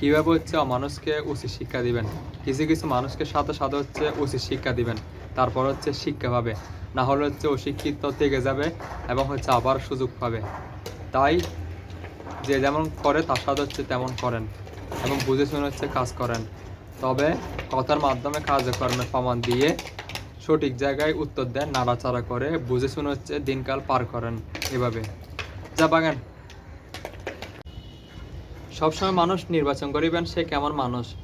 কীভাবে হচ্ছে মানুষকে উচিত শিক্ষা দিবেন? কিছু কিছু মানুষকে সাথে সাথে হচ্ছে উচিত শিক্ষা দিবেন। তারপর হচ্ছে শিক্ষা পাবে। না হলে হচ্ছে অশিক্ষিত থেকে যাবে এবং হচ্ছে আবার সুযোগ পাবে। তাই যে যেমন করে, তার সাথে হচ্ছে তেমন করেন এবং বুঝে শুনে হচ্ছে কাজ করেন। তবে কথার মাধ্যমে কার্যকর্মের প্রমাণ দিয়ে সঠিক জায়গায় উত্তর দেন, নাড়াচাড়া করে, বুঝে শুনে হচ্ছে দিনকাল পার করেন এভাবে। যা বাগান। সবসময় মানুষ নির্বাচন করিবেন সে কেমন মানুষ?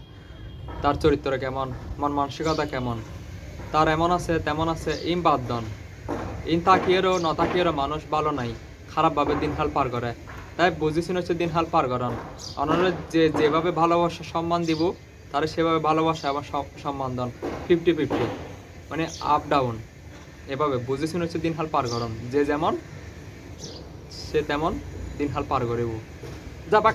তার চরিত্র কেমন? মন মানসিকতা কেমন? তার এমন আছে, তেমন আছে, ইম বাদ দন। ইন তাকিয়েরও, ন তাকিয়েরও মানুষ ভালো নাই। খারাপভাবে দিনহাল পার করে। তাই বুঝেছেন হচ্ছে দিনহাল পার করান। অন্যরা যে যেভাবে ভালোবাসা সম্মান দিব, তারা সেভাবে ভালোবাসা এবং সম- সম্মান দেন। Fifty fifty. মানে আপ ডাউন এভাবে বুঝেছেন হচ্ছে দিনহাল পার করান। যে যেমন, সে তেমন দিনহাল পার করিব। যা বাক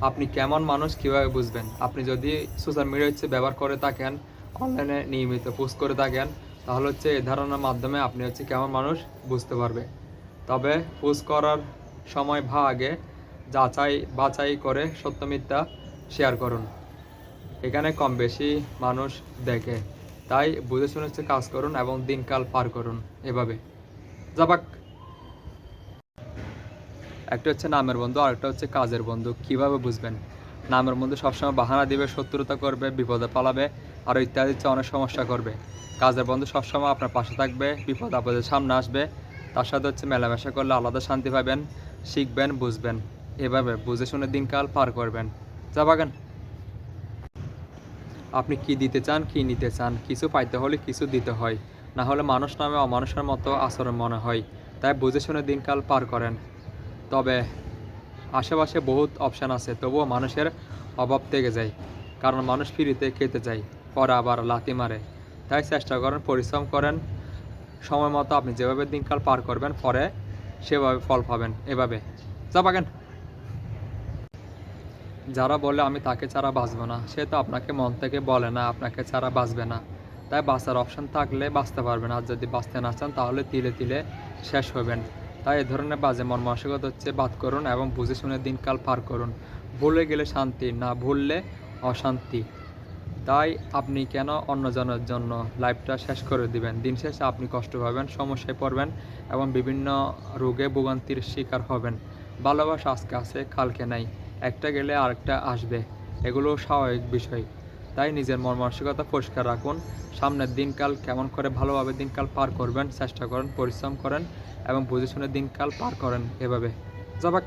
আপনি কেমন মানুষ কীভাবে বুঝবেন? আপনি যদি সোশ্যাল মিডিয়া হচ্ছে ব্যবহার করে থাকেন অনলাইনে নিয়মিত পোস্ট করে থাকেন, তাহলে হচ্ছে এই ধারণার মাধ্যমে আপনি হচ্ছে কেমন মানুষ বুঝতে পারবে। তবে পোস্ট করার সময় ভা আগে যাচাই বাছাই করে সত্য মিথ্যা শেয়ার করুন। এখানে কম বেশি মানুষ দেখে। তাই বুঝে শুনে কাজ করুন এবং দিনকাল পার করুন। এভাবে। যাবাক একটা হচ্ছে নামের বন্ধু আর একটা হচ্ছে কাজের বন্ধু। কীভাবে বুঝবেন? নামের বন্ধু সবসময় বাহানা দিবে, শত্রুতা করবে, বিপদে পালাবে, আর ইত্যাদি অনেক সমস্যা করবে। কাজের বন্ধু সবসময় আপনার পাশে থাকবে, বিপদ আপদের সামনে আসবে। তার সাথে হচ্ছে মেলামেশা করলে আলাদা শান্তি পাবেন, শিখবেন, বুঝবেন। এভাবে বুঝে শুনে দিনকাল পার করবেন। যা বাগান। আপনি কি দিতে চান, কি নিতে চান, কিছু পাইতে হলে কিছু দিতে হয়। না হলে মানুষ নামে অমানুষের মতো আচরণ মনে হয়। তাই বুঝে শুনে দিনকাল পার করেন। তবে আশেপাশে বহুত অপশান আছে, তবুও মানুষের অভাব থেকে যায়, কারণ মানুষ ফ্রিতে খেতে চায়, পরে আবার লাথি মারে। তাই চেষ্টা করেন, পরিশ্রম করেন, সময় মতো আপনি যেভাবে দিনকাল পার করবেন, পরে সেভাবে ফল পাবেন, এভাবে। যা পাকেন যারা বলে, আমি তাকে ছাড়া বাঁচবো না, সে তো আপনাকে মন থেকে বলে না, আপনাকে ছাড়া বাঁচবে না। তাই বাঁচার অপশন থাকলে বাঁচতে পারবেন, আর যদি বাঁচতে না চান, তাহলে তিলে তিলে শেষ হবেন। তাই এ ধরনের বাজে মানসিকতা হচ্ছে বাদ করুন এবং বুঝে শুনে দিনকাল পার করুন। ভুলে গেলে শান্তি, না ভুললে অশান্তি। তাই আপনি কেন অন্যজনের জন্য লাইফটা শেষ করে দিবেন? দিন শেষে আপনি কষ্ট পাবেন, সমস্যায় পড়বেন এবং বিভিন্ন রোগে ভোগান্তির শিকার হবেন। ভালোবাসা আজকে আছে, কালকে নাই। একটা গেলে আরেকটা আসবে। এগুলো স্বাভাবিক বিষয়। তাই নিজের মন মানসিকতা পরিষ্কার রাখুন। সামনের দিনকাল কেমন করে ভালোভাবে দিনকাল পার করবেন, চেষ্টা করেন, পরিশ্রম করেন এবং বুঝে শুনে দিনকাল পার করেন এভাবে। যাবাক